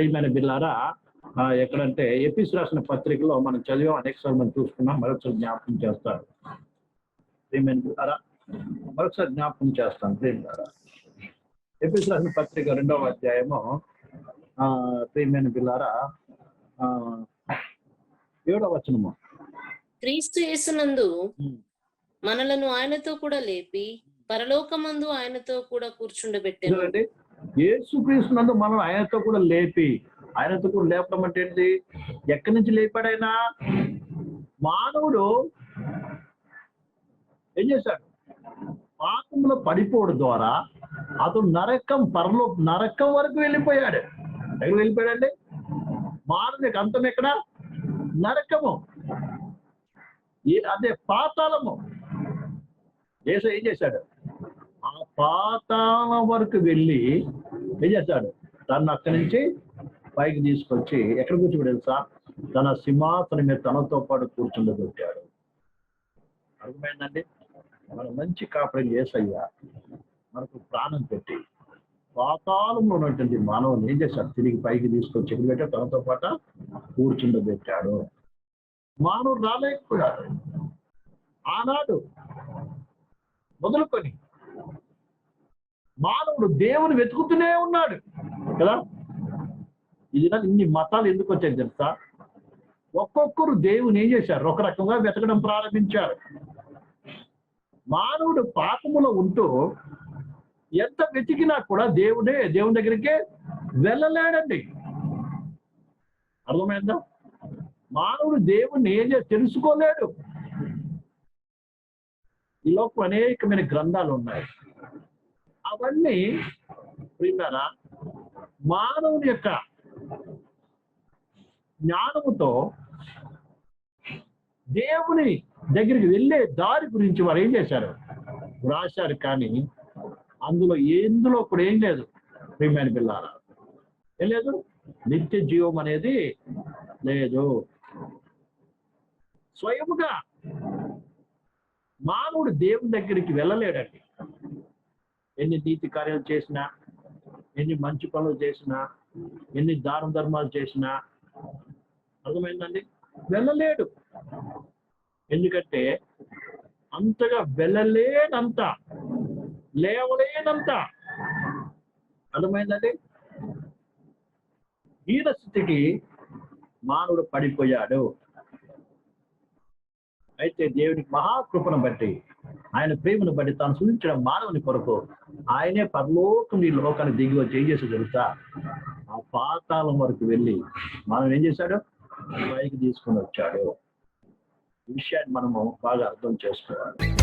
ప్రియమైన బిల్లారా ఎక్కడంటే ఎపిస్ రాసిన పత్రికలో మనం చదివాం అనేకసారి మనం చూసుకున్నాం మరొకసారి జ్ఞాపకం చేస్తారు ప్రియమైన బిల్లారా మరొకసారి జ్ఞాపకం చేస్తాను ప్రియమైన ఎపిస్ రాసిన పత్రిక రెండవ అధ్యాయము ఆ, ప్రియమైన బిల్లారా ఏడవ వచనము. క్రీస్తు యేసునందు ఉమ్. మనలను ఆయనతో కూడా లేపి పరలోకమందు ఆయనతో కూడా కూర్చుండబెట్టెను. చూడండి యేసుక్రీస్తునందు మనం ఆయనతో కూడా లేపి ఆయనతో కూడా లేపడం అంటే ఏంటి? ఎక్కడి నుంచి లేపాడైనా మానవుడు ఏం చేశాడు? పాపంలో పడిపోవడం ద్వారా అతను నరకం పరలో నరకం వరకు వెళ్ళిపోయాడు. ఎక్కడ వెళ్ళిపోయాడండి? మానవునికి అంతం ఎక్కడ? నరకము. అదే పాతాళము. దేశం ఏం చేశాడు? పాతాళం వరకు వెళ్ళి ఏం చేశాడు తను అక్కడి నుంచి పైకి తీసుకొచ్చి ఎక్కడ కూర్చోబడి తెలుసా? తన సింహాసనం మీద తనతో పాటు కూర్చుండబెట్టాడు. అర్థమైందండి? మన మంచి కాపరి చేసయ్యా మనకు ప్రాణం పెట్టి పాతాళంలో ఉన్నటువంటి మానవుని ఏం చేశాడు? తిరిగి పైకి తీసుకొచ్చి ఎక్కడ పెట్టాడు? తనతో పాటు కూర్చుండబెట్టాడు. మానవుడు రాలేకపోయాడు. ఆనాడు మొదలుకొని మానవుడు దేవుని వెతుకుతూనే ఉన్నాడు. కదా? ఇది ఇన్ని మతాలు ఎందుకు వచ్చాయి తెలుసా? ఒక్కొక్కరు దేవుని ఏం చేశారు? ఒక రకంగా వెతకడం ప్రారంభించారు. మానవుడు పాపములో ఉంటూ ఎంత వెతికినా కూడా దేవుడే దేవుని దగ్గరికే వెళ్ళలేడండి. అర్థమైందా? మానవుడు దేవుణ్ణి ఏం చేసి తెలుసుకోలేడు. ఈ లోపల అనేకమైన గ్రంథాలు ఉన్నాయి. అవన్నీ విన్నారా మానవుని యొక్క జ్ఞానముతో దేవుని దగ్గరికి వెళ్ళే దారి గురించి వారు ఏం చేశారు? రాశారు కానీ అందులో ఎందులో కూడా ఏం లేదు ప్రియమైన పిల్లారా ఏం లేదు? నిత్య జీవం అనేది లేదు. స్వయముగా మానవుడు దేవుని దగ్గరికి వెళ్ళలేడండి. ఎన్ని నీతి కార్యాలు చేసినా ఎన్ని మంచి పనులు చేసినా ఎన్ని దాన ధర్మాలు చేసినా అర్థమైందండి? వెళ్ళలేడు. ఎందుకంటే అంతగా వెళ్ళలేనంత లేవలేనంత. అర్థమైందండి? హీన స్థితికి మానవుడు పడిపోయాడు. అయితే దేవునికి మహాకృపను బట్టి ఆయన ప్రేమను బట్టి తాను సూచించిన మానవుని కొరకు ఆయనే పరలోకం ఈ లోకాన్ని దిగి వచ్చి ఏం చేసి తెలుసా? ఆ పాతాళం వరకు వెళ్ళి మనం ఏం చేశాడు? పైకి తీసుకుని వచ్చాడు. ఈ విషయాన్ని మనము బాగా అర్థం చేసుకోవాలి.